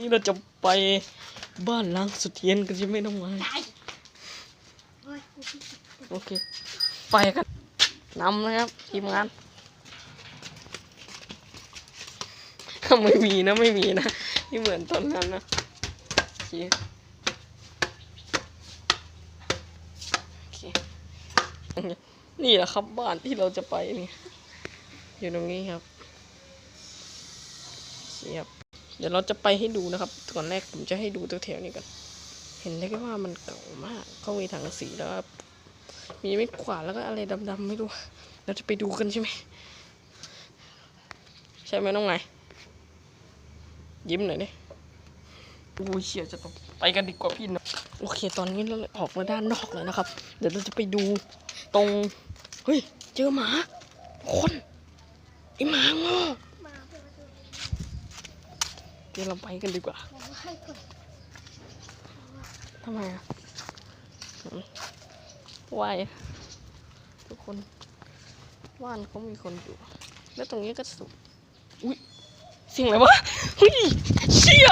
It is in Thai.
นี่เราจะไปบ้านล้างสุดเย็นกันใช่ไหมน้องไม้โอเค ไปกันนำนะครับทีมงานไม่มีนะไม่มีนะที่เหมือนตอนนั้นนะโอเคโอเคนี่แหละครับบ้านที่เราจะไปนี่อยู่ตรงนี้ครับเสียบ เดี๋ยวเราจะไปให้ดูนะครับ ก่อนแรกผมจะให้ดูตัวแถวนี้ก่อนเห็นได้ว่ามันเก่ามากเขามีถังสีแล้วมีไม่ขวาดแล้วก็อะไรดำๆไม่รู้ เราจะไปดูกันใช่ไหม ใช่ไหมน้องไงยิ้มหน่อยดิโอ้เชี่ยจะต้องไปกันดีกว่าพี่นะโอเค ตอนนี้เราออกมาด้านนอกแล้วนะครับ เดี๋ยวเราจะไปดูตรง เฮ้ย เจอหมา คนไอหมาโง่ มาเปิดประตู เดี๋ยวเราไปกันดีกว่าทำไมอะหืมวายทุกคนว่านเขามีคนอยู่ แล้วตรงนี้ก็สุดอุ้ยเสิ่งอะไรวะเฮ้ยเชี่ย